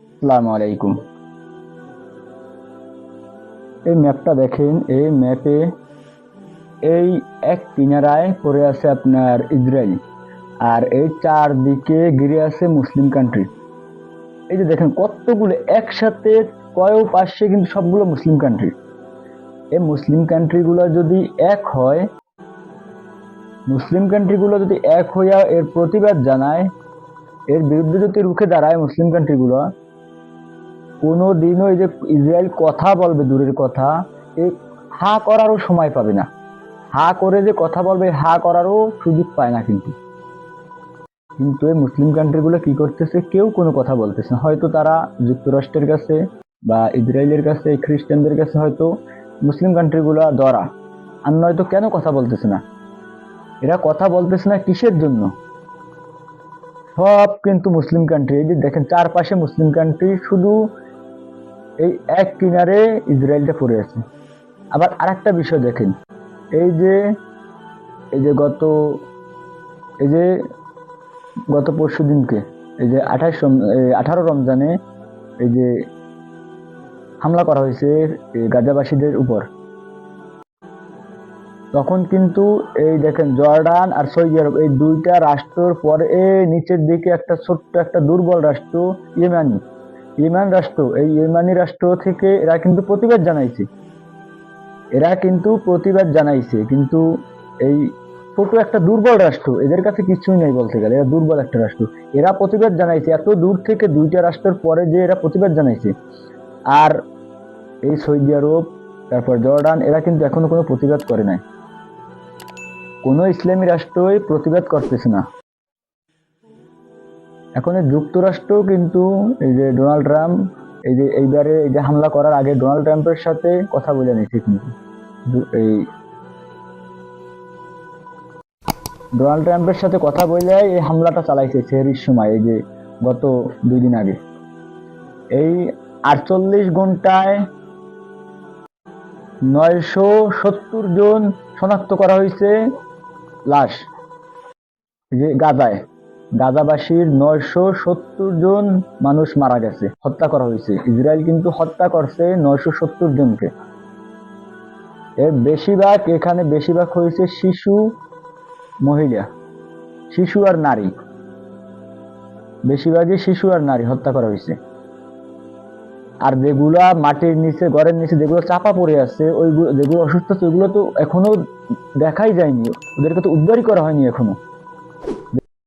আসসালামু আলাইকুম। এই ম্যাপটা দেখেন, এই ম্যাপে এই এক কিনারায় পড়ে আছে আপনার ইসরায়েল, আর এই চারদিকে ঘিরে আছে মুসলিম কান্ট্রি এই যে দেখেন, কতগুলো একসাথে কয়েও পাশে কিন্তু সবগুলো মুসলিম কান্ট্রি এই মুসলিম কান্ট্রিগুলো যদি এক হয়, মুসলিম কান্ট্রিগুলো যদি এক হইয়া এর প্রতিবাদ জানায়, এর বিরুদ্ধে যদি রুখে দাঁড়ায় মুসলিম কান্ট্রিগুলো কোনো দিনও যে ইসরায়েল কথা বলবে, দূরের কথা এই হা করারও সময় পাবে না। হা করে যে কথা বলবে, হা করারও সুযোগ পায় না কিন্তু। কিন্তু এই মুসলিম কান্ট্রিগুলো কি করতেছে, কেউ কোনো কথা বলতেছে না। হয়তো তারা যুক্তরাষ্ট্রের কাছে বা ইসরায়েলের কাছে, খ্রিস্টানদের কাছে হয়তো মুসলিম কান্ট্রিগুলো দরা আর নয়তো কেন কথা বলতেছে না? এরা কথা বলতেছে না কিসের জন্য? সব কিন্তু মুসলিম কান্ট্রি এই যে দেখেন, চারপাশে মুসলিম কান্ট্রি শুধু এই এক কিনারে ইসরায়েলটা পড়ে আছে। আবার আরেকটা বিষয় দেখেন, এই যে এই যে গত, এই যে গত পরশু দিনকে, এই যে আঠাশ আঠারো রমজানে এই যে হামলা করা হয়েছে গাজাবাসীদের উপর। তখন কিন্তু এই দেখেন জর্ডান আর সৌদি আরব, এই দুইটা রাষ্ট্রর পরে নিচের দিকে একটা ছোট্ট একটা দুর্বল রাষ্ট্র ইয়েমানি। ইয়েমান রাষ্ট্র, এই ইয়েমানি রাষ্ট্র থেকে এরা কিন্তু প্রতিবাদ জানাইছে। এরা কিন্তু প্রতিবাদ জানাইছে, কিন্তু এই ছোট একটা দুর্বল রাষ্ট্র, এদের কাছে কিছুই নেই বলতে গেলে, এরা দুর্বল একটা রাষ্ট্র। এরা প্রতিবাদ জানাইছে, এত দূর থেকে দুইটা রাষ্ট্রের পরে যে এরা প্রতিবাদ জানাইছে। আর এই সৌদি আরব, তারপর জর্ডান, এরা কিন্তু এখনও কোনো প্রতিবাদ করে নাই। কোনো ইসলামী রাষ্ট্রই প্রতিবাদ করতেছে না। এখন যুক্তরাষ্ট্র কিন্তু এই যে ডোনাল্ড ট্রাম্প এই যে এইবারে এই যে হামলা করার আগে ডোনাল্ড ট্রাম্পের সাথে কথা বলে নিয়েছে কিন্তু দু- এই ডোনাল্ড ট্রাম্পের সাথে কথা বলে এই হামলাটা চালাইছে সেহরির সময়, এই যে গত দুই দিন আগে। এই আটচল্লিশ ঘন্টায় নয়শো সত্তর জন শনাক্ত করা হয়েছে লাশ যে গাজায়। গাজাবাসীর নয়শো সত্তর জন মানুষ মারা গেছে, হত্যা করা হয়েছে। ইসরায়েল কিন্তু হত্যা করছে নয়শো সত্তর জনকে। এর বেশিরভাগ, এখানে বেশিরভাগ হয়েছে শিশু, মহিলা। শিশু আর নারী। বেশিরভাগই শিশু আর নারী হত্যা করা হয়েছে। আর যেগুলা মাটির নিচে, ঘরের নিচে যেগুলো চাপা পড়ে আছে, ওইগুলো যেগুলো অসুস্থ আছে ওইগুলো তো এখনও দেখাই যায়নি। ওদেরকে তো উদ্ধারই করা হয়নি এখনও।